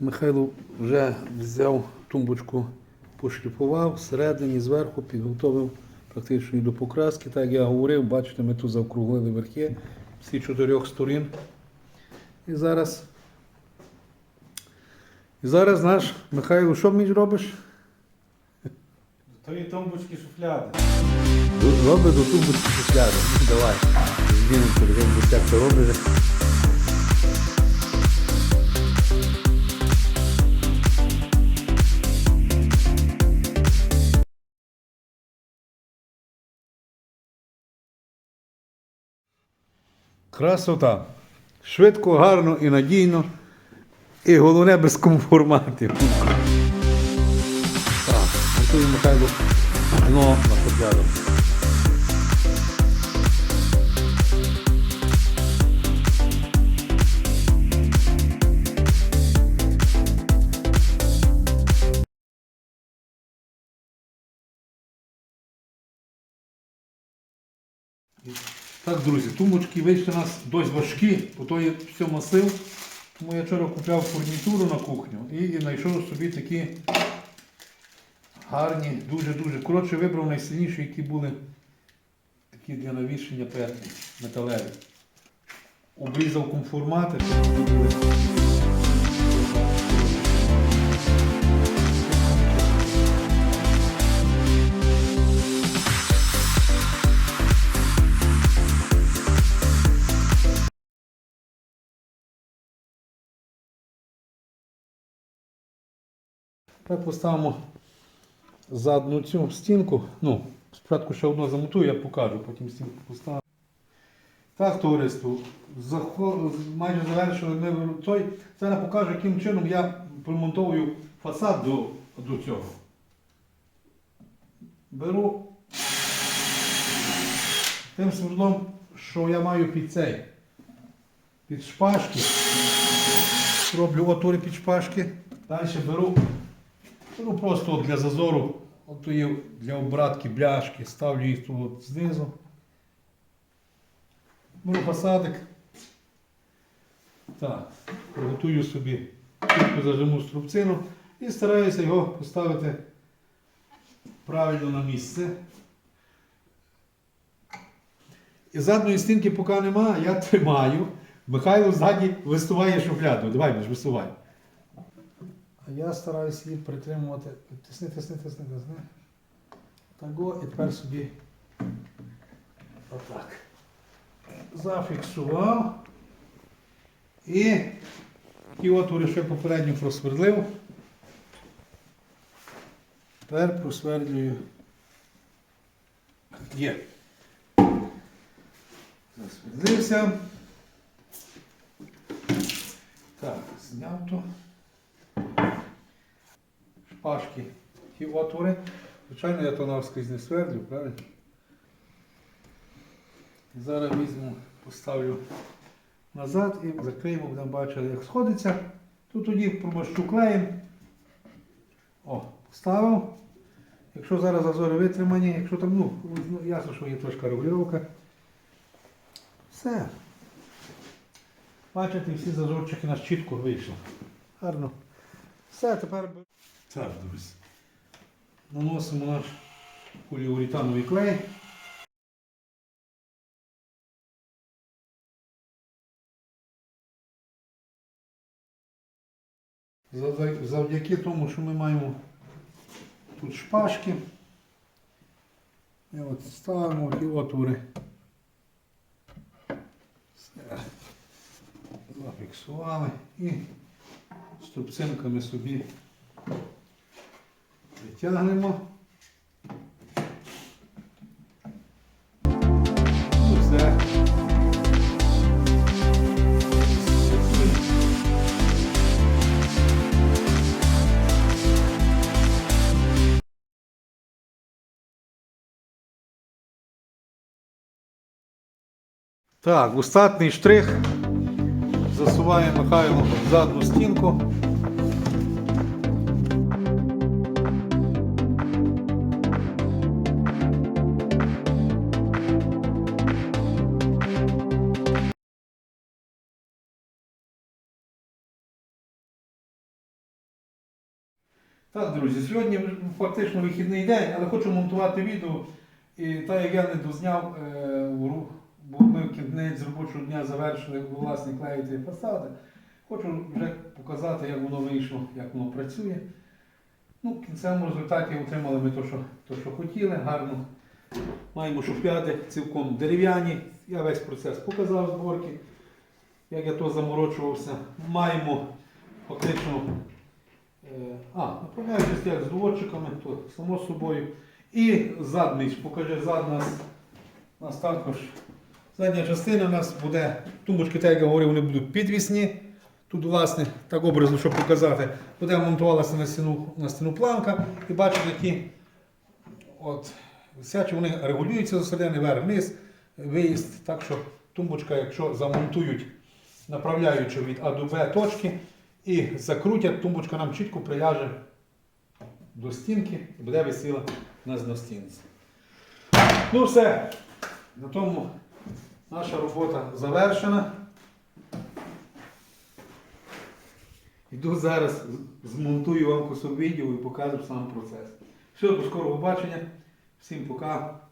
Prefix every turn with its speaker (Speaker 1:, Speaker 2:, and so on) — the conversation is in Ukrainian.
Speaker 1: Михайло вже взяв тумбочку, пошліфував всередині, зверху, підготовив практично і до покраски. Так як я говорив, бачите, ми тут завкруглили верхи всі чотирьох сторін. І зараз. І зараз наш Михайло, що між робиш?
Speaker 2: Тої тумбочки шуфляди.
Speaker 1: Робить до тумбочки шухляди. Ну, Давай. Змінимо як це робиш. Красота. Швидко, гарно і надійно. І головне без комформатів. Так, Михайло дно на шухляду. Так, друзі, тумбочки вийшли у нас досить важкі, бо то є все масив. Тому я вчора купляв фурнітуру на кухню і, знайшов собі такі гарні, дуже-дуже. Коротше, вибрав найсильніші, які були такі для навішення петлі металеві. Обрізав конформати, щоб вони були. Так поставимо задну цю стінку. Ну, спочатку ще одну замотую, я покажу, потім стінку поставимо. Так, товариство, майже завершили ми той. Зараз покажу, яким чином я примонтовую фасад до, до цього. Беру тим свердлом, що я маю під цей, під шпажки. Роблю отвори під шпажки. Далі беру Ну, просто для зазору, от є для обратки бляшки, ставлю їх тут знизу. Беру посадок. Так, приготую собі чітко зажиму струбцину і стараюся його поставити правильно на місце. І задньої стінки поки нема, я тримаю. Михайло ззаді висуває шухляду. Давай, Миш, висувай. А я стараюся її притримувати. Тисни, тисни, тисни, тисни. Таго і тепер собі отак. Зафіксував. І ті отвори, що я просвердлив. Тепер просвердлюю. Є. Засвердлився. Так, зняв то шпажки, ті отвори. Звичайно, я то навскрізь не свердлю, правильно? Зараз візьму, поставлю назад і закриємо, будемо бачити, як сходиться. Тут тоді промащу клеєм. О, поставив. Якщо зараз зазори витримані, якщо там, ну, ну, ясно, що є трошка регулювання. Все. Бачите, всі зазорчики у нас чітко вийшли. Гарно. Все, тепер. Так, друзі. Наносимо наш поліуретановий клей. Завдяки тому, що ми маємо тут шпажки. І от ставимо ті отвори. Зафіксували і струбцинками собі Витягнемо. Ну, все. Так, остатній штрих. Засуває Михайло в задну стінку. Так, друзі, сьогодні фактично вихідний день, але хочу монтувати відео. І так як я не дозняв, е, у ру- бо ми кінець робочого дня завершили власне клеїти фасади. Хочу вже показати, як воно вийшло, як воно працює. Ну, в кінцевому результаті отримали ми те, що, що хотіли, гарно. Маємо шуфляди цілком дерев'яні. Я весь процес показав зборки, як я то заморочувався. Маємо фактично А, направляючи стоять з доводчиками, то само собою. І зад Міч, покажи зад нас, нас також. Задня частина у нас буде, тумбочки, так як я говорив, вони будуть підвісні. Тут, власне, так образно, щоб показати, буде монтувалася на стіну, на стіну планка. І бачите, які от, висячі, вони регулюються зосередини вверх-вниз, виїзд. Так що тумбочка, якщо замонтують, направляючи від А до Б точки, і закрутять, тумбочка нам чітко приляже до стінки і буде висіла нас на стінці. Ну все, на тому наша робота завершена. Йду зараз, змонтую вам кусок відео і покажу сам процес. Все, до скорого бачення. Всім пока.